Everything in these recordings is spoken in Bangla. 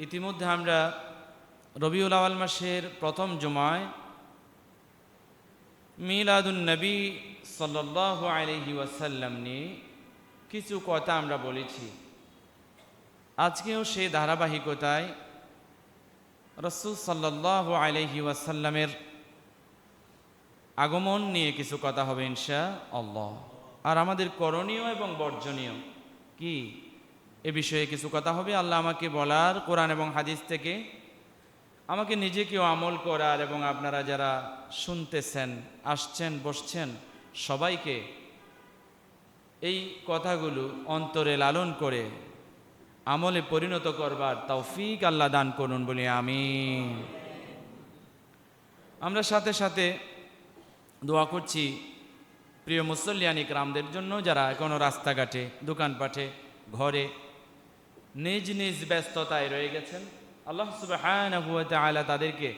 ইতিমধ্যে আমরা রবিউল আওয়াল মাসের প্রথম জুমায় মিলাদুন নবী সাল্লাহ আলহি ওয়াসাল্লাম নিয়ে কিছু কথা আমরা বলেছি। আজকেও সেই ধারাবাহিকতায় রসুল সাল্লাহ আলহি ওয়াসাল্লামের আগমন নিয়ে কিছু কথা হবে ইনশা আল্লাহ আর আমাদের করণীয় এবং বর্জনীয় কি? এ বিষয়ে কিছু কথা হবে। আল্লাহ আমাকে বলার কোরআন এবং হাদিস থেকে আমাকে নিজেকেও আমল করার এবং আপনারা যারা শুনতেছেন, আসছেন, বসছেন, সবাইকে এই কথাগুলো অন্তরে লালন করে আমলে পরিণত করবার তৌফিক আল্লাহ দান করুন বলি আমি আমরা সাথে সাথে দোয়া করছি প্রিয় মুসল্লিয়ানিক রামদের জন্য যারা এখনও রাস্তাঘাটে, দোকানপাটে, ঘরে নিজ নিজ ব্যস্ততায় রয়ে গেছেন। আল্লাহ তাআলা তাদেরকে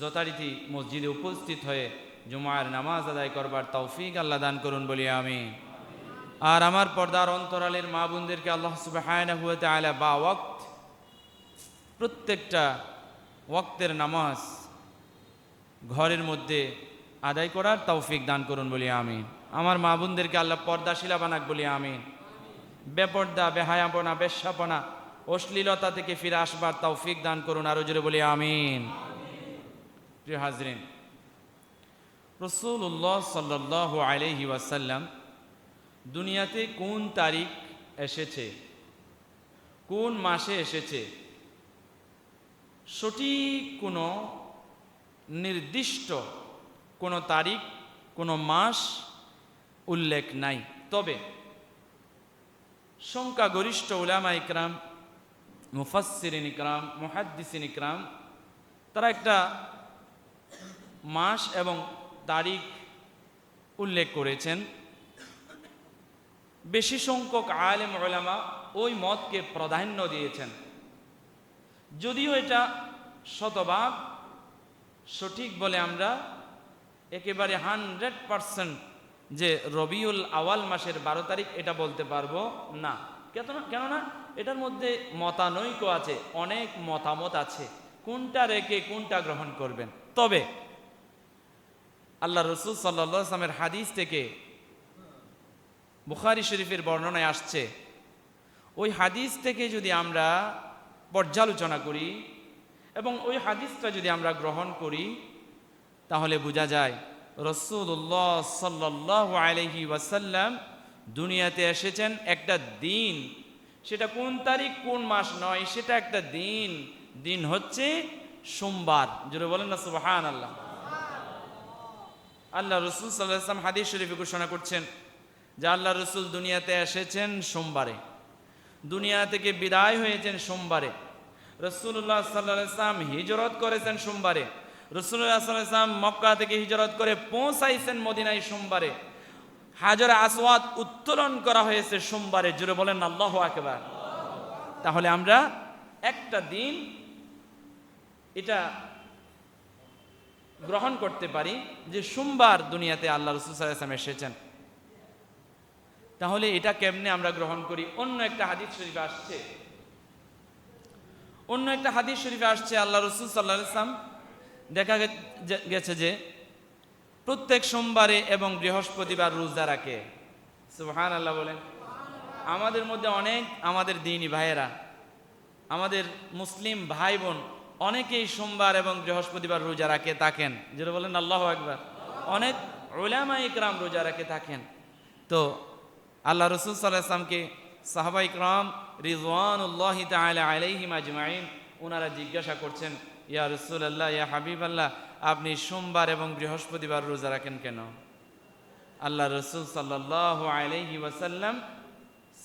যথারীতি মসজিদে উপস্থিত হয়ে জুমার নামাজ আদায় করবার তৌফিক আল্লাহ দান করুন বলি আমি আর আমার পর্দার অন্তরালের মা বোনদেরকে আল্লাহ তাআলা বা ওয়াক্ত, প্রত্যেকটা ওয়াক্তের নামাজ ঘরের মধ্যে আদায় করার তৌফিক দান করুন বলি আমি আমার মা বোনদেরকে আল্লাহ পর্দাশিলা বানাক বলি আমি বেপর্দা, বেহায়াপনা, বেশ্যাপনা, অশ্লীলতা থেকে ফিরে আসবার তৌফিক দান করুন আরও জোরে বলি, আমিন। প্রিয় হাজরিন রসুল্লাহ সাল্লাহ আলহি ওয়াসাল্লাম দুনিয়াতে কোন তারিখ এসেছে, কোন মাসে এসেছে, সঠিক কোনো নির্দিষ্ট কোনো তারিখ, কোনো মাস উল্লেখ নাই। তবে সংখ্যাগরিষ্ঠ উলামা ইকরাম, মুফাসসিরিন ইকরাম, মুহাদ্দিসিন ইকরাম, তারা একটা মাস এবং তারিখ উল্লেখ করেছেন। বেশি সংখ্যক আলেম ওলামা ওই মতকে প্রাধান্য দিয়েছেন। যদিও এটা শতভাগ সঠিক বলে আমরা একেবারে হান্ড্রেড পারসেন্ট যে রবিউল আওয়াল মাসের বারো তারিখ এটা বলতে পারব না। কেন- কেননা এটার মধ্যে মতানৈক্য আছে, অনেক মতামত আছে। কোনটা রেখে কোনটা গ্রহণ করবেন? তবে আল্লাহ রসুল সাল্লা আসলামের হাদিস থেকে বুখারি শরীফের বর্ণনায় আসছে, ওই হাদিস থেকে যদি আমরা পর্যালোচনা করি এবং ওই হাদিসটা যদি আমরা গ্রহণ করি, তাহলে বোঝা যায় রসুল্লাহ সাল্লাহ আলহি ওয়াসাল্লাম দুনিয়াতে এসেছেন একটা দিন। সেটা কোন তারিখ, কোন মাস নয়, সেটা একটা দিন। দিন হচ্ছে সোমবার। জোরে বলেন না সুবাহান আল্লাহ আল্লাহ রসুল সাল্লাম হাদিস শরীফে ঘোষণা করছেন যে আল্লাহ রসুল দুনিয়াতে এসেছেন সোমবারে। দুনিয়া থেকে বিদায় হয়েছেন সোমবারে। রসুল্লাহ সাল্লাম হিজরত করেছেন সোমবারে। সাল্লাম মক্কা থেকে হিজরত করে পৌঁছাইছেন মদিনায় সোমবারে। হাজর আসওয়াদ উত্তোলন করা হয়েছে সোমবারে। জুড়ে বলেন, আল্লাহ একেবার তাহলে আমরা একটা দিন এটা গ্রহণ করতে পারি যে সোমবার দুনিয়াতে আল্লাহ রসুল সাল্লাম এসেছেন। তাহলে এটা কেমনে আমরা গ্রহণ করি? অন্য একটা হাদিস শরীফে আসছে। অন্য একটা হাদিস শরীফে আসছে, আল্লাহ রসুল সাল্লাহ দেখা গেছে যে প্রত্যেক সোমবারে এবং বৃহস্পতিবার রোজা রাখে। সুবহান আল্লাহ বলেন। আমাদের মধ্যে অনেক আমাদের দিনী ভাইয়েরা, আমাদের মুসলিম ভাই বোন অনেকেই সোমবার এবং বৃহস্পতিবার রোজা রাখে, থাকেন। যেটা বলেন, আল্লাহ একবার অনেক ওলামা ইকরাম রোজা রাখে, থাকেন। তো আল্লাহ রসুল সাল্লাহ আসলামকে সাহাবা ইকরাম রিজওয়ানুল্লাহ তাআলা আলাইহিম আজমাইন ওনারা জিজ্ঞাসা করছেন ইয়া রসুল আল্লাহ ইয়া হাবিব আল্লাহ আপনি সোমবার এবং বৃহস্পতিবার রোজা রাখেন কেন? আল্লাহ রসুল সাল্লাহ আলাইহি ওয়াসাল্লাম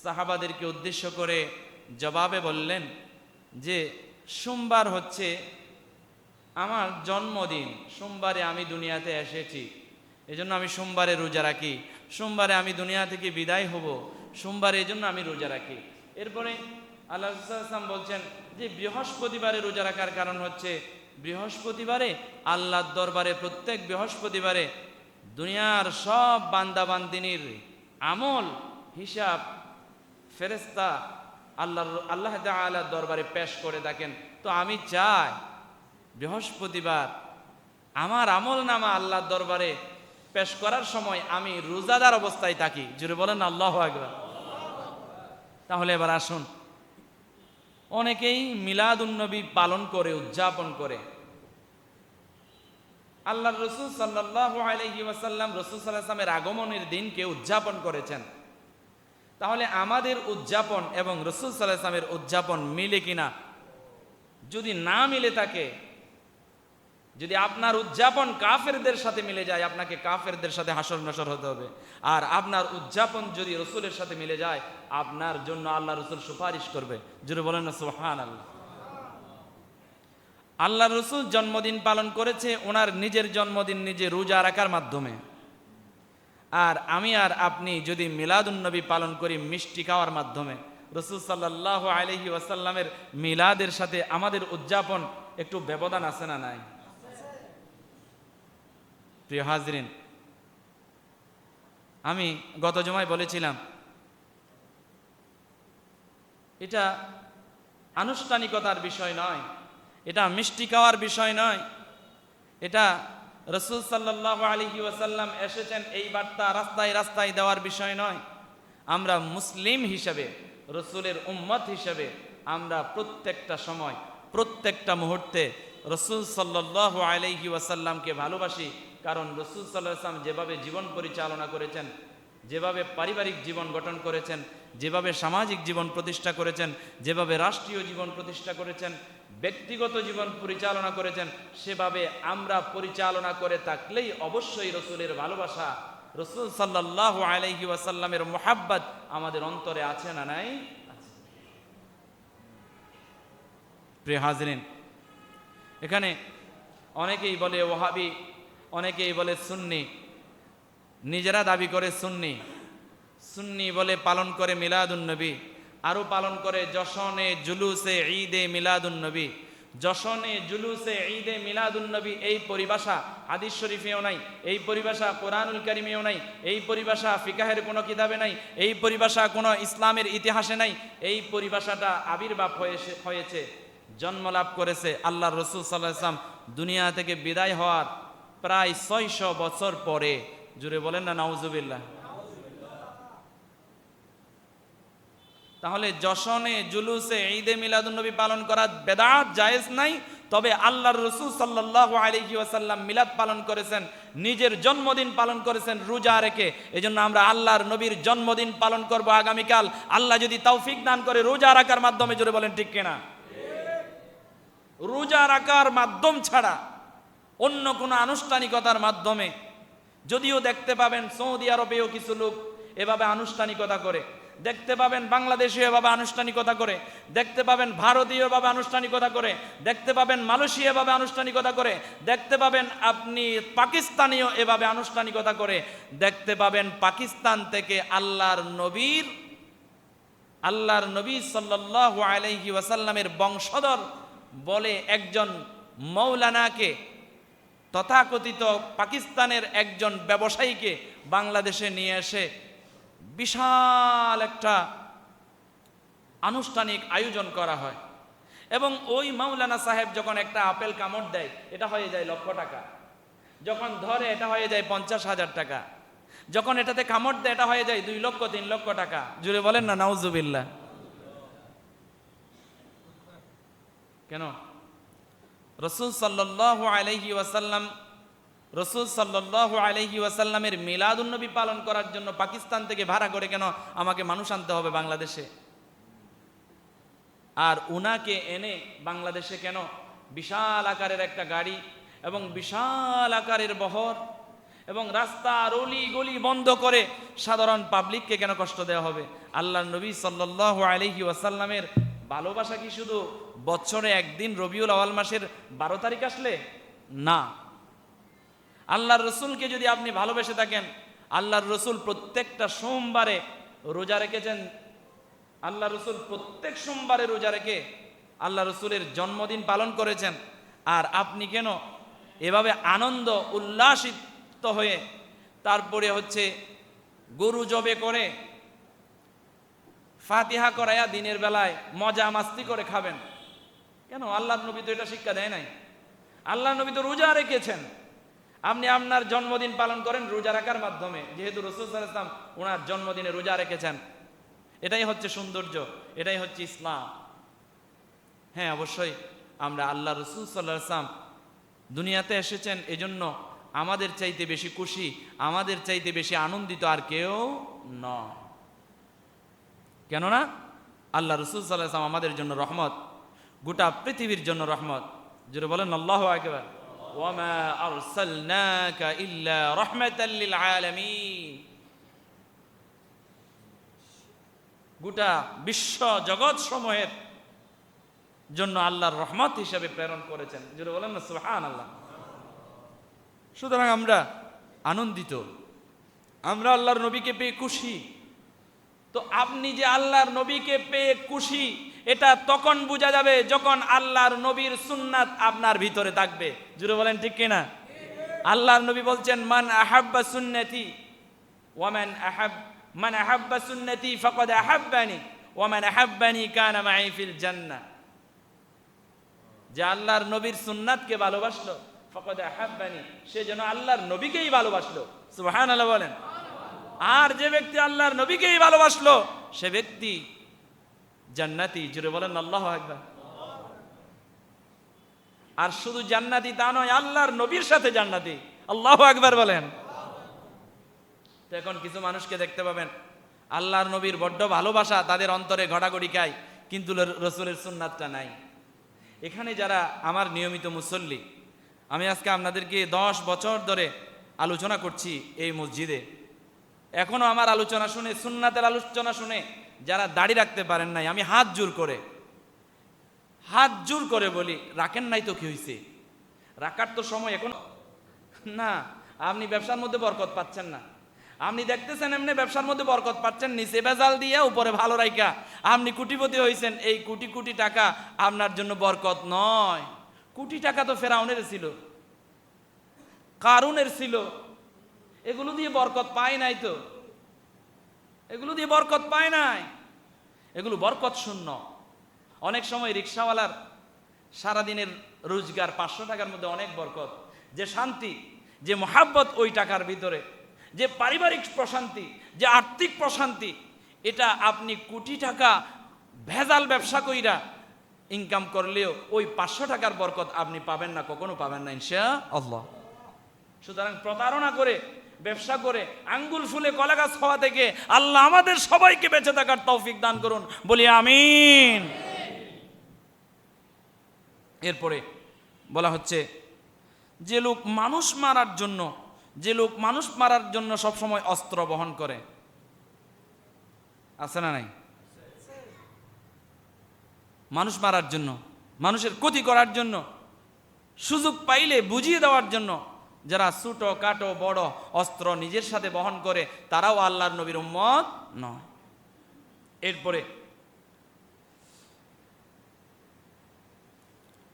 সাহাবাদেরকে উদ্দেশ্য করে জবাবে বললেন যে, সোমবার হচ্ছে আমার জন্মদিন, সোমবারে আমি দুনিয়াতে এসেছি, এজন্য আমি সোমবারে রোজা রাখি, সোমবারে আমি দুনিয়া থেকে বিদায় হব, সোমবারে এজন্য আমি রোজা রাখি। এরপরে আল্লাহ বলছেন যে বৃহস্পতিবারে রোজা রাখার কারণ হচ্ছে বৃহস্পতিবারে, আল্লাহর দরবারে, প্রত্যেক বৃহস্পতিবারে দুনিয়ার সব বান্দাবান্দিনীর আমল, হিসাব ফেরেস্তা আল্লাহ আল্লাহ দরবারে পেশ করে থাকেন। তো আমি চাই বৃহস্পতিবার আমার আমল নামা আল্লাহর দরবারে পেশ করার সময় আমি রোজাদার অবস্থায় থাকি। জুড়ে বলেন আল্লাহ আকবার। তাহলে এবার আসুন। অনেকেই মিলাদ উন্নবী পালন করে, উদযাপন করে। আল্লাহ রসুল ওয়াসাল্লাম, রসুল সাল্লাহামের আগমনের দিনকে উদযাপন করেছেন। তাহলে আমাদের উদযাপন এবং রসুল সাল্লাহামের উদযাপন মিলে কিনা? যদি না মিলে থাকে যদি আপনার উদযাপন কাফেরদের সাথে মিলে যায়, আপনাকে কাফেরদের সাথে হাসর নসর হতে হবে। আর আপনার উদযাপন যদি রসুলের সাথে মিলে যায়, আপনার জন্য আল্লাহ রসুল সুপারিশ করবে। যদি বলেন না সোহান আল্লাহ আল্লাহ রসুল জন্মদিন পালন করেছে, ওনার নিজের জন্মদিন নিজে রোজা রাখার মাধ্যমে। আর আমি আর আপনি যদি মিলাদুন্নবী পালন করি, মিষ্টি খাওয়ার মাধ্যমে। রসুল সাল্লাহ আলহি ওয়াসাল্লামের মিলাদের সাথে আমাদের উদযাপন একটু ব্যবধান আছে না নাই? প্রিয় হাজরিন, আমি গত জমায় বলেছিলাম, এটা আনুষ্ঠানিকতার বিষয় নয়, এটা মিষ্টি খাওয়ার বিষয় নয়, এটা রসুল সাল্লাহ আলহি ওয়াসাল্লাম এসেছেন এই বার্তা রাস্তায় রাস্তায় দেওয়ার বিষয় নয়, আমরা মুসলিম হিসেবে, রসুলের উম্মত হিসেবে আমরা প্রত্যেকটা সময়, প্রত্যেকটা মুহূর্তে রসুল সাল্লাহ আলহি ওয়াসাল্লামকে ভালোবাসি কারণ রসুল সাল্লাহ আসলাম যেভাবে জীবন পরিচালনা করেছেন, যেভাবে পারিবারিক জীবন গঠন করেছেন, যেভাবে সামাজিক জীবন প্রতিষ্ঠা করেছেন, যেভাবে রাষ্ট্রীয় জীবন প্রতিষ্ঠা করেছেন, ব্যক্তিগত জীবন পরিচালনা করেছেন, সেভাবে আমরা পরিচালনা করে থাকলেই অবশ্যই রসুলের ভালোবাসা, রসুল সাল্লাহ আলাইহি ওয়াসাল্লামের মোহাব্বত আমাদের অন্তরে আছে না নাই। প্রিয় হাজরিন, এখানে অনেকেই বলে ওহাবি অনেকেই বলে সুন্নি। নিজেরা দাবি করে সুন্নি। সুন্নি বলে পালন করে মিলাদুন্নবী আরও পালন করে যশনে জুলুসে ঈদে মিলাদুন্নবী যশনে জুলুসে ঈদে মিলাদুন্নবী এই পরিভাষা হাদিস শরীফেও নাই, এই পরিভাষা কোরআনুল কারিমেও নাই, এই পরিভাষা ফিকাহের কোনো কিতাবে নাই, এই পরিভাষা কোনো ইসলামের ইতিহাসে নাই, এই পরিভাষাটা আবির্ভাব হয়েছে হয়েছে জন্ম লাভ করেছে আল্লাহ রসুল সাল্লাহ ইসলাম দুনিয়া থেকে বিদায় হওয়ার প্রায় ছয়শো বছর পরে জুড়ে বলেন না, নাউজুবিল্লাহ। তাহলে যশনে জুলুসে ঈদে মিলাদুন্নবী পালন করা বেদাত জায়েজ নাই, তবে আল্লাহর রসুল সাল্লাহ আলহি ওয়াসাল্লাম মিলাদ পালন করেছেন, নিজের জন্মদিন পালন করেছেন রোজা রেখে। এজন্য আমরা আল্লাহর নবীর জন্মদিন পালন করব আগামীকাল। আল্লাহ যদি তৌফিক দান করে রোজা রাখার মাধ্যমে জুড়ে বলেন ঠিক কিনা? রোজা রাখার মাধ্যম ছাড়া অন্য কোনো আনুষ্ঠানিকতার মাধ্যমে। যদিও দেখতে পাবেন সৌদি আরবেও কিছু লোক এভাবে আনুষ্ঠানিকতা করে। দেখতে পাবেন বাংলাদেশীয় এভাবে আনুষ্ঠানিকতা করে। দেখতে পাবেন ভারতীয় এভাবে আনুষ্ঠানিকতা করে। দেখতে পাবেন মালয়েশিয়া এভাবে আনুষ্ঠানিকতা করে। দেখতে পাবেন আপনি পাকিস্তানীয় এভাবে আনুষ্ঠানিকতা করে। দেখতে পাবেন পাকিস্তান থেকে আল্লাহর নবীর, আল্লাহর নবী সাল্লাহ আলাইহি ওয়াসাল্লামের বংশধর বলে একজন মৌলানাকে তথাকথিত পাকিস্তানের একজন ব্যবসায়ীকে বাংলাদেশে নিয়ে এসে বিশাল একটা আনুষ্ঠানিক আয়োজন করা হয়। এবং ওই মাওলানা সাহেব যখন একটা আপেল কামড় দেয়, এটা হয়ে যায় লক্ষ টাকা। যখন ধরে, এটা হয়ে যায় পঞ্চাশ হাজার টাকা। যখন এটাতে কামড় দেয়, এটা হয়ে যায় দুই লক্ষ, তিন লক্ষ টাকা। জুড়ে বলেন না, নাউজুবিল্লাহ। কেন? রসুল সাল্লাহ আলহি ওয়াসাল্লাম, রসুল সাল্লাহ আলহি ওয়াসাল্লামের মিলাদুন্নবী পালন করার জন্য পাকিস্তান থেকে ভাড়া করে কেন আমাকে মানুষ আনতে হবে বাংলাদেশে? আর উনাকে এনে বাংলাদেশে কেন বিশাল আকারের একটা গাড়ি এবং বিশাল আকারের বহর এবং রাস্তা রলি গলি বন্ধ করে সাধারণ পাবলিককে কেন কষ্ট দেওয়া হবে? আল্লাহ নবী সাল্লাহ আলহি ওয়াসাল্লামের ভালোবাসা কি শুধু বছরে একদিন রবিউল আওয়াল মাসের বারো তারিখ আসলে? না। আল্লাহর রসুলকে যদি আপনি ভালোবেসে থাকেন, আল্লাহর রসুল প্রত্যেকটা সোমবারে রোজা রেখেছেন আল্লাহ রসুল প্রত্যেক সোমবারে রোজা রেখে আল্লাহ রসুলের জন্মদিন পালন করেছেন, আর আপনি কেন এভাবে আনন্দ উল্লাসিত হয়ে তারপরে হচ্ছে গরু জবে করে ফাতিহা করাইয়া দিনের বেলায় মজা মাস্তি করে খাবেন। কেন? আল্লাহর নবী তো এটা শিক্ষা দেয় নাই। আল্লাহ নবী তো রোজা রেখেছেন। আপনি আপনার জন্মদিন পালন করেন রোজা রাখার মাধ্যমে। যেহেতু রসুল ইসলাম ওনার জন্মদিনে রোজা রেখেছেন। এটাই হচ্ছে সৌন্দর্য, এটাই হচ্ছে ইসলাম। হ্যাঁ অবশ্যই আমরা আল্লাহ রসুল সাল্লাহ ইসলাম দুনিয়াতে এসেছেন, এজন্য আমাদের চাইতে বেশি খুশি, আমাদের চাইতে বেশি আনন্দিত আর কেউ নয়। কেননা আল্লাহ রসুল সাল্লাহ ইসলাম আমাদের জন্য রহমত, গোটা পৃথিবীর জন্য রহমত। যেটা বলেন, আল্লাহ একেবারে ওয়ামা আরসালনাকা ইল্লা রাহমাতাল লিল গোটা বিশ্ব জগৎ সমূহের জন্য আল্লাহর রহমত হিসাবে প্রেরণ করেছেন। যেটা বলেন না সুহান আল্লাহ সুতরাং আমরা আনন্দিত, আমরা আল্লাহর নবীকে পেয়ে খুশি। তো আপনি যে আল্লাহর নবীকে পেয়ে খুশি, এটা তখন বোঝা যাবে যখন আল্লাহর নবীর সুন্নাত আপনার ভিতরে থাকবে। জুড়ে বলেন ঠিক কিনা আল্লাহর নবী বলছেন, মান আহাব্বা সুন্নতি ওয়ামান আহাব, মান আহাব্বা সুন্নতি ফাকাদ আহাব্বানি ওয়ামান আহাব্বানি কানা মাই ফিল জান্নাহ যে আল্লাহর নবীর সুন্নাতকে ভালোবাসলো, ফকদ আহাব্বানি, সে যেন আল্লাহর নবীকেই ভালোবাসলো। সুবহানাল্লাহ বলেন। আর যে ব্যক্তি আল্লাহর নবীকেই ভালোবাসলো, সে ব্যক্তি জান্নাতি। জুড়ে বলেন আল্লাহ একবার আর শুধু জান্নাতি তা নয়, আল্লাহর নবীর সাথে জান্নাতি। আল্লাহ আকবার বলেন। তো এখন কিছু মানুষকে দেখতে পাবেন, আল্লাহর নবীর বড্ড ভালোবাসা, তাদের অন্তরে ঘটাঘটি খায়, কিন্তু রসুলের সুন্নাতটা নাই। এখানে যারা আমার নিয়মিত মুসল্লি, আমি আজকে আপনাদেরকে দশ বছর ধরে আলোচনা করছি এই মসজিদে। এখনও আমার আলোচনা শুনে, সুন্নাতের আলোচনা শুনে যারা দাড়ি রাখতে পারেন নাই, আমি হাত জোর করে, হাত জোর করে বলি, রাখেন নাই তো কি হয়েছে রাখার তো সময় এখন না, আপনি ব্যবসার মধ্যে বরকত পাচ্ছেন না। আপনি দেখতেছেন এমনি ব্যবসার মধ্যে বরকত পাচ্ছেন, নিচে বেজাল দিয়ে উপরে ভালো রাইকা আপনি কুটিপতি হয়েছেন এই কোটি কোটি টাকা আপনার জন্য বরকত নয়। কোটি টাকা তো ফেরাউনের ছিল, কারুনের ছিল। এগুলো দিয়ে বরকত পায় নাই তো। এগুলো দিয়ে বরকত পায় নাই। এগুলো বরকত শূন্য। অনেক সময় রিক্সাওয়ালার সারাদিনের রোজগার পাঁচশো টাকার মধ্যে অনেক বরকত। যে শান্তি, যে মহাব্বত ওই টাকার ভিতরে। যে পারিবারিক প্রশান্তি, যে আর্থিক প্রশান্তি, এটা আপনি কোটি টাকা ভেজাল ব্যবসা কইরা ইনকাম করলেও ওই পাঁচশো টাকার বরকত আপনি পাবেন না, কখনো পাবেন না, ইনশা আল্লাহ। সুতরাং প্রতারণা করে ব্যবসা করে, আঙ্গুল ফুলে কলা গাছ হওয়া থেকে আল্লাহ আমাদের সবাইকে বেঁচে থাকার তৌফিক দান করুন। বলি আমিন। এরপরে বলা হচ্ছে, যে লোক মানুষ মারার জন্য, যে লোক মানুষ মারার জন্য সবসময় অস্ত্র বহন করে, আছে না নাই? মানুষ মারার জন্য, মানুষের ক্ষতি করার জন্য, সুযোগ পাইলে বুঝিয়ে দেওয়ার জন্য যারা ছোটো কাটো বড় অস্ত্র নিজের সাথে বহন করে, তারাও আল্লাহর নবীর উম্মত নয়। এরপরে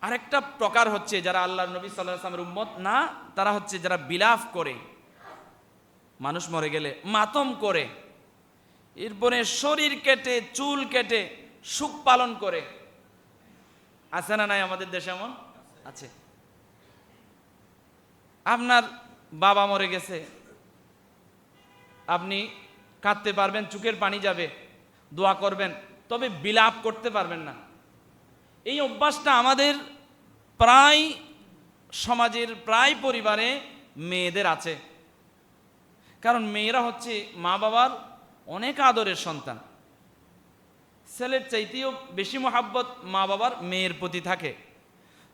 আরেকটা প্রকার হচ্ছে যারা আল্লাহর নবী সাল্লাহ আসলামের উম্মত না, তারা হচ্ছে যারা বিলাপ করে, মানুষ মরে গেলে মাতম করে, এরপরে শরীর কেটে, চুল কেটে, সুখ পালন করে। আছে না নাই আমাদের দেশে এমন? আছে। আপনার বাবা মরে গেছে। আপনি কাঁদতে পারবেন চুকের পানি যাবে, দোয়া করবেন, তবে বিলাপ করতে পারবেন না। এই অভ্যাসটা আমাদের প্রায় সমাজের, প্রায় পরিবারে মেয়েদের আছে। কারণ মেয়েরা হচ্ছে মা বাবার অনেক আদরের সন্তান। ছেলের চাইতেও বেশি মহাব্বত মা বাবার মেয়ের প্রতি থাকে।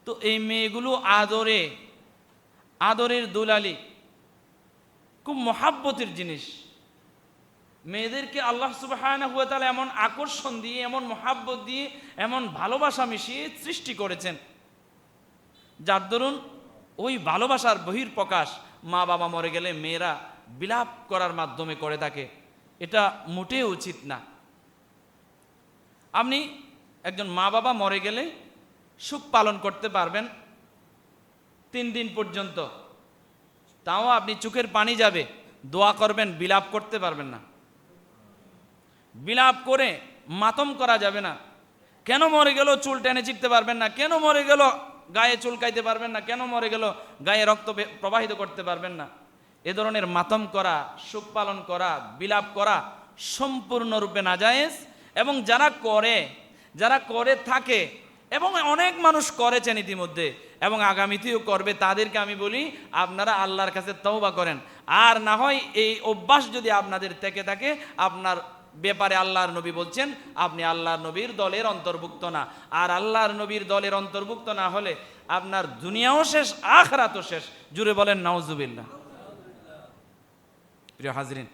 তো এই মেয়েগুলো আদরে আদরের দুলালি, খুব মহাব্বতের জিনিস। মেয়েদেরকে আল্লাহ সুবাহ এমন আকর্ষণ দিয়ে, এমন মহাব্বত দিয়ে, এমন ভালোবাসা মিশিয়ে সৃষ্টি করেছেন। যার দরুন ওই ভালোবাসার বহির প্রকাশ মা বাবা মরে গেলে মেয়েরা বিলাপ করার মাধ্যমে করে থাকে। এটা মোটেও উচিত না। আপনি একজন মা বাবা মরে গেলে সুখ পালন করতে পারবেন তিন দিন পর্যন্ত। তাও আপনি চোখের পানি যাবে, দোয়া করবেন, বিলাপ করতে পারবেন না। বিলাপ করে মাতম করা যাবে না। কেন মরে গেল, চুল টেনে চিকতে পারবেন না। কেন মরে গেল, গায়ে চুলকাইতে পারবেন না। কেন মরে গেল, গায়ে রক্ত প্রবাহিত করতে পারবেন না। এ ধরনের মাতম করা, সুখ পালন করা, বিলাপ করা সম্পূর্ণরূপে নাজায়েজ। এবং যারা করে যারা করে থাকে, এবং অনেক মানুষ করেছেন ইতিমধ্যে এবং আগামীতেও করবে, তাদেরকে আমি বলি, আপনারা আল্লাহর কাছে তওবা করেন। আর না হয় এই অভ্যাস যদি আপনাদের থেকে থাকে, আপনার ব্যাপারে আল্লাহর নবী বলছেন, আপনি আল্লাহর নবীর দলের অন্তর্ভুক্ত না। আর আল্লাহর নবীর দলের অন্তর্ভুক্ত না হলে আপনার দুনিয়াও শেষ, আখরাতও শেষ। জুড়ে বলেন, নাউজুবিল্লাহ। প্রিয় হাজরিন,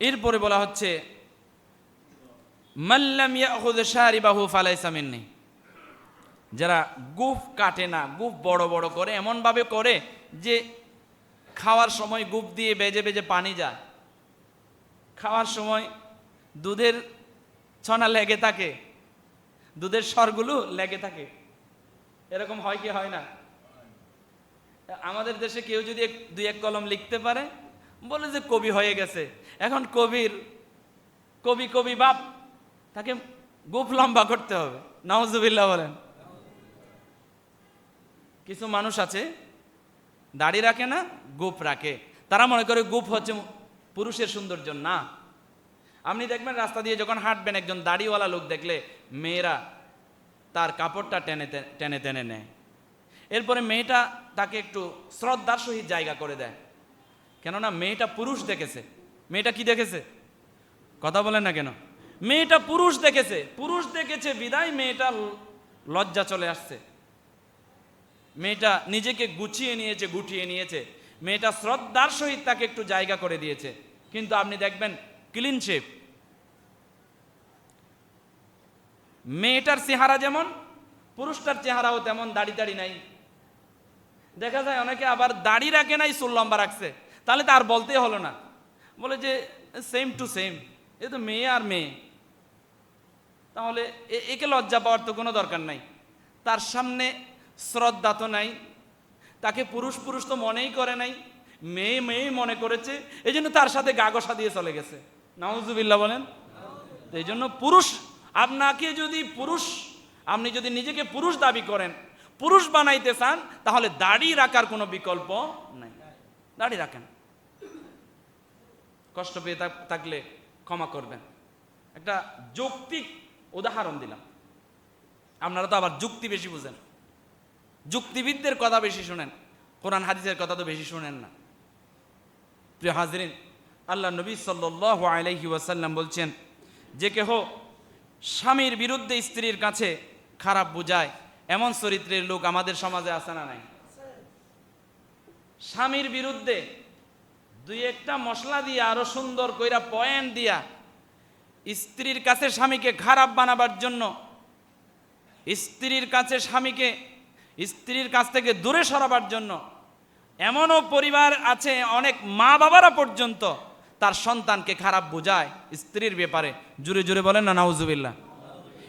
এরপরে বলা হচ্ছে মাল্লাম ইয়াখুদ শারিবাহু ফালাইসা মিন্নি। যারা গুফ কাটে না, গুফ বড় বড় করে, এমনভাবে করে যে খাওয়ার সময় গুফ দিয়ে বেজে বেজে পানি যায়। খাওয়ার সময় দুধের ছনা লেগে থাকে, দুধের স্বরগুলো লেগে থাকে। এরকম হয় কি হয় না? আমাদের দেশে কেউ যদি দুই এক কলম লিখতে পারে, বলে যে কবি হয়ে গেছে। এখন কবির, কবি কবি বাপ, তাকে গুফ লম্বা করতে হবে। নওয়াজুবিল্লাহ বলেন। কিছু মানুষ আছে, দাড়ি রাখে না, গুপ রাখে। তারা মনে করে গুপ হচ্ছে পুরুষের সৌন্দর্য, না। আপনি দেখবেন রাস্তা দিয়ে যখন হাঁটবেন, একজন দাড়িওয়ালা লোক দেখলে মেয়েরা তার কাপড়টা টেনে টেনে টেনে নেয়। এরপরে মেয়েটা তাকে একটু শ্রদ্ধার সহিত জায়গা করে দেয়। কেননা মেয়েটা পুরুষ দেখেছে। মেয়েটা কি দেখেছে? কথা বলেন না কেন? মেয়েটা পুরুষ দেখেছে। পুরুষ দেখেছে, বিদায় মেয়েটা লজ্জা চলে আসছে। মেয়েটা নিজেকে গুছিয়ে নিয়েছে, গুটিয়ে নিয়েছে। মেয়েটা শ্রদ্ধার সহিত তাকে একটু জায়গা করে দিয়েছে। কিন্তু আপনি দেখবেন ক্লিন শেপ মেয়েটার চেহারা যেমন, পুরুষটার চেহারাও তেমন, দাড়ি দাড়ি নাই। দেখা যায় অনেকে আবার দাড়ি রাখে নাই, চুল লম্বা রাখছে। তাহলে তার বলতেই হলো না। বলে যে সেম টু সেম এ তো মেয়ে আর মেয়ে। তাহলে একে লজ্জা পাওয়ার তো কোনো দরকার নাই। তার সামনে শ্রদ্ধা তো নাই। তাকে পুরুষ পুরুষ তো মনেই করে নাই। মেয়ে মেয়ে মনে করেছে। এই জন্য তার সাথে গাগসা দিয়ে চলে গেছে। নাউজুবিল্লাহ বলেন। এই জন্য পুরুষ, আপনাকে যদি পুরুষ, আপনি যদি নিজেকে পুরুষ দাবি করেন, পুরুষ বানাইতে চান, তাহলে দাড়ি রাখার কোনো বিকল্প নাই। দাড়ি রাখেন। কষ্ট পেয়ে থাক- থাকলে ক্ষমা করবেন। একটা যৌক্তিক উদাহরণ দিলাম। আপনারা তো আবার যুক্তি বেশি বুঝেন। যুক্তিবিদদের কথা বেশি শুনেন। কোরআন হাদিসের কথা তো বেশি শুনেন না। প্রিয় হাজরিন, আল্লাহ নবী সাল্লাহ আলাইহি ওয়াসাল্লাম বলছেন, যে কেহ স্বামীর বিরুদ্ধে স্ত্রীর কাছে খারাপ বুঝায়, এমন চরিত্রের লোক আমাদের সমাজে আছে না নাই? স্বামীর বিরুদ্ধে দুই একটা মশলা দিয়ে, আরও সুন্দর কইরা পয়েন্ট দিয়া, স্ত্রীর কাছে স্বামীকে খারাপ বানাবার জন্য, স্ত্রীর কাছে স্বামীকে স্ত্রীর কাছ থেকে দূরে সরাবার জন্য। এমনও পরিবার আছে, অনেক মা বাবারা পর্যন্ত তার সন্তানকে খারাপ বোঝায় স্ত্রীর ব্যাপারে। জুড়ে জুড়ে বলেন না, নাউজুবিল্লাহ।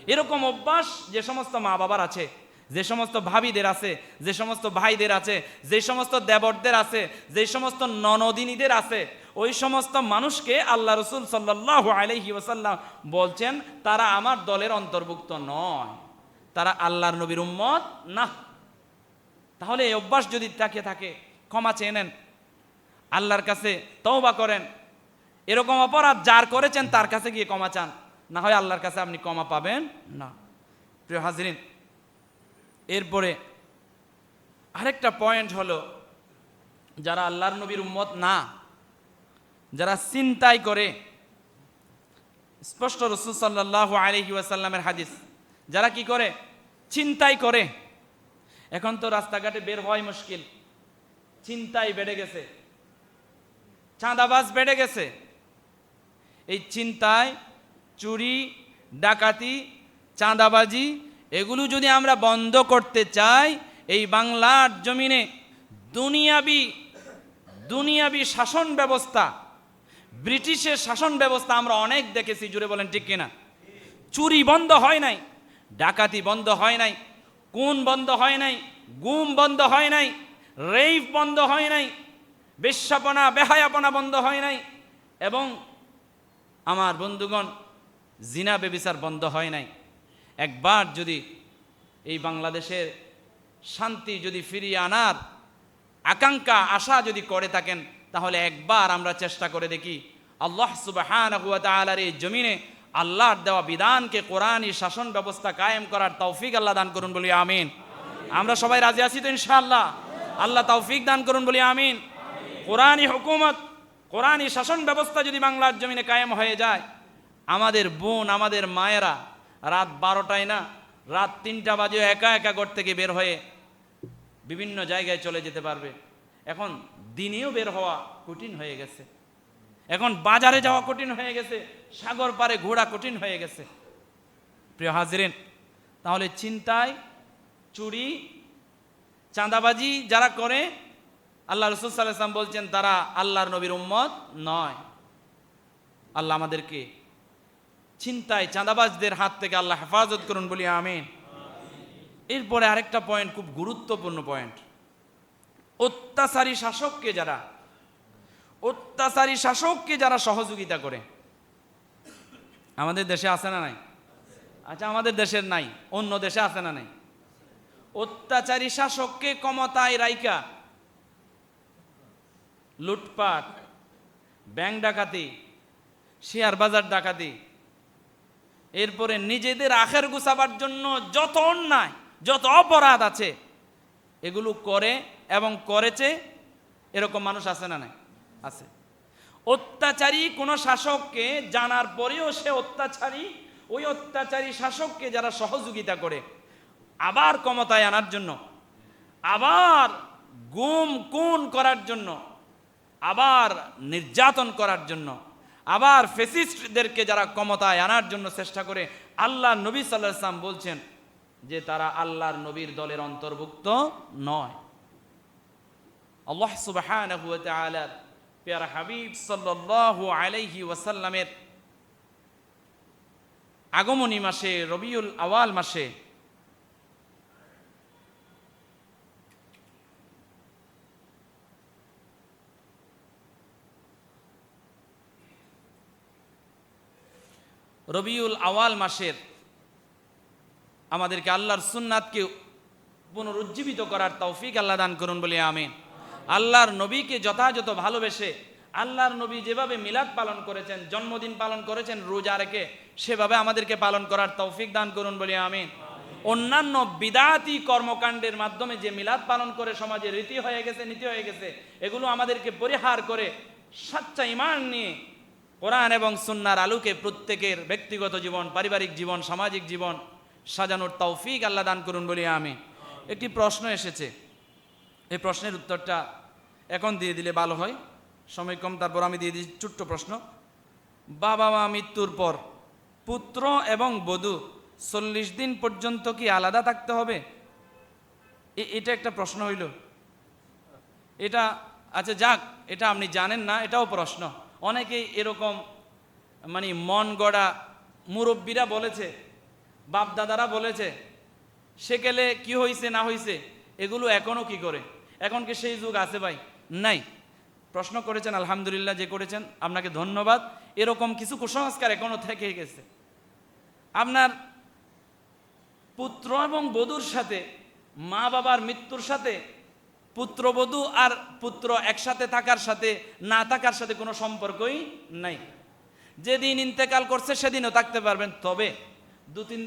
এরকম অভ্যাস যে সমস্ত মা বাবার আছে, যে সমস্ত ভাবিদের আছে, যে সমস্ত ভাইদের আছে, যে সমস্ত দেবরদের আছে, যে সমস্ত ননদিনীদের আছে, ওই সমস্ত মানুষকে আল্লাহ রসুল সাল্লাহ আলহি ওসাল্লাম বলছেন, তারা আমার দলের অন্তর্ভুক্ত নয়। তারা আল্লাহর নবীর উম্মত না। তাহলে এই অভ্যাস যদি তাকে থাকে, ক্ষমা চেয়ে নেন। আল্লাহর কাছে তওবা করেন। এরকম অপরাধ যার করেছেন তার কাছে গিয়ে ক্ষমা চান। না হয় আল্লাহর কাছে আপনি ক্ষমা পাবেন না। প্রিয় হাজরিন, এরপরে আরেকটা পয়েন্ট হলো, যারা আল্লাহর নবীর উম্মত না, যারা চিন্তাই করে, স্পষ্ট রসুল সাল্লাহ আলহি ওয়াসাল্লামের হাদিস, যারা কি করে? চিন্তাই করে। এখন তো রাস্তাঘাটে বের হওয়াই মুশকিল। চিন্তাই বেড়ে গেছে। চাঁদাবাজ বেড়ে গেছে। এই চিন্তায় চুরি, ডাকাতি, চাঁদাবাজি, এগুলো যদি আমরা বন্ধ করতে চাই, এই বাংলার জমিনে দুনিয়াবি দুনিয়াবি শাসন ব্যবস্থা, ব্রিটিশের শাসন ব্যবস্থা আমরা অনেক দেখেছি, জুড়ে বলেন ঠিক কিনা। চুরি বন্ধ হয় নাই, ডাকাতি বন্ধ হয় নাই। কোন বন্ধ হয় নাই, গুম বন্ধ হয় নাই, রেইফ বন্ধ হয় নাই বেশ্যাপনা বেহায়াপনা বন্ধ হয় নাই এবং আমার বন্ধুগণ জিনা বেবিচার বন্ধ হয় নাই। একবার যদি এই বাংলাদেশের শান্তি যদি ফিরিয়ে আনার, আকাঙ্ক্ষা, আশা যদি করে থাকেন, তাহলে একবার আমরা চেষ্টা করে দেখি, আল্লাহ তাআলার এই জমিনে আল্লাহর দেওয়া বিধানকে কোরআনই শাসন ব্যবস্থা কায়েম করার তৌফিক আল্লাহ দান করুন বলি আমিন। আমরা সবাই রাজি আছি তো ইনশাআল্লাহ? আল্লাহ তৌফিক দান করুন বলি আমিন। কোরআনই হুকুমত, কোরআনই শাসন ব্যবস্থা যদি বাংলার জমিনে কায়েম হয়ে যায়, আমাদের বোন, আমাদের মায়েরা রাত বারোটায় না, রাত তিনটা বাজে একা একা ঘর থেকে বের হয়ে বিভিন্ন জায়গায় চলে যেতে পারবে। এখন দিনেও বের হওয়া কঠিন হয়ে গেছে। এখন বাজারে যাওয়া কঠিন হয়ে গেছে, সাগর পারে ঘোড়া কঠিন হয়ে গেছে। প্রিয় হাজরেন, তাহলে চিন্তায় চুরি, চাঁদাবাজি যারা করে, আল্লাহ রসুল সাল্লাম বলছেন, তারা আল্লাহর নবীর উম্মত নয়। আল্লাহ আমাদেরকে চিন্তায় চাঁদাবাজদের হাত থেকে আল্লাহ হেফাজত করুন বলি আমিন। এরপরে আরেকটা পয়েন্ট খুব গুরুত্বপূর্ণ পয়েন্ট অত্যাচারী শাসককে যারা অত্যাচারী শাসককে যারা সহযোগিতা করে। আমাদের দেশে আছে না নাই? আচ্ছা আমাদের দেশের নাই, অন্য দেশে আছে না নাই? অত্যাচারী শাসককে ক্ষমতায় রাইকা লুটপাট, ব্যাংক ডাকাতি, শেয়ার বাজার ডাকাতি, এরপরে নিজেদের আখের গুছাবার জন্য যত অন্যায়, যত অপরাধ আছে, এগুলো করে এবং করেছে, এরকম মানুষ আছে না নাই? আছে। অত্যাচারী কোনো শাসককে জানার পরেও সে অত্যাচারী, ওই অত্যাচারী শাসককে যারা সহযোগিতা করে, আবার ক্ষমতায় আনার জন্য, আবার গুম খুন করার জন্য, আবার নির্যাতন করার জন্য, আবার ফেসিস্টদেরকে যারা ক্ষমতায় আনার জন্য চেষ্টা করে আল্লাহ নবী সাল্লাহ ইসলাম বলছেন যে তারা আল্লাহর নবীর দলের অন্তর্ভুক্ত নয়। আল্লাহ তাআলার পেয়ারা হাবিব সাল্লাল্লাহু আলাইহি ওয়াসাল্লামের আগমনী মাসে, রবিউল আওয়াল মাসে রবিউল আওয়াল মাসের আমাদেরকে আল্লাহর সুন্নাতকে পুনরুজ্জীবিত করার তৌফিক আল্লাহ দান করুন বলে আমিন। আল্লাহর নবীকে যথাযথ ভালোবেসে আল্লাহর নবী যেভাবে মিলাদ পালন করেছেন, জন্মদিন পালন করেছেন, রোজা রেখে সেভাবে আমাদেরকে পালন করার তৌফিক দান করুন বলে আমিন। অন্যান্য বিদাতি কর্মকাণ্ডের মাধ্যমে যে মিলাদ পালন করে সমাজে রীতি হয়ে গেছে, নীতি হয়ে গেছে, এগুলো আমাদেরকে পরিহার করে সাচ্চা ইমান নিয়ে কোরআন এবং সুন্নার আলোকে প্রত্যেকের ব্যক্তিগত জীবন, পারিবারিক জীবন, সামাজিক জীবন সাজানোর তৌফিক আল্লাহ দান করুন বলি আমি একটি প্রশ্ন এসেছে এই প্রশ্নের উত্তরটা এখন দিয়ে দিলে ভালো হয়। সময় কম, তারপর আমি দিয়ে দিই ছোট্ট প্রশ্ন। বাবা মা মৃত্যুর পর পুত্র এবং বধূ চল্লিশ দিন পর্যন্ত কি আলাদা থাকতে হবে? এটা একটা প্রশ্ন হইল। এটা আচ্ছা যাক, এটা আপনি জানেন না, এটাও প্রশ্ন। অনেকেই এরকম মানে মন গড়া মুরব্বীরা বলেছে বাপ দাদারা বলেছে, সেকেলে কি হয়েছে না হয়েছে এগুলো এখনও কি করে? এখন কি সেই যুগ আছে ভাই? নাই। প্রশ্ন করেছেন, আলহামদুলিল্লাহ, যে করেছেন, আপনাকে ধন্যবাদ। এরকম কিছু কুসংস্কার এখনও থেকে গেছে। আপনার পুত্র এবং বধূর সাথে, মা বাবার মৃত্যুর সাথে পুত্রবধূ আর পুত্র একসাথে থাকার সাথে, না থাকার সাথে কোনো সম্পর্কই নাই। যেদিন ইন্তেকাল করছে, সেদিনও থাকতে পারবেন। তবে দু তিন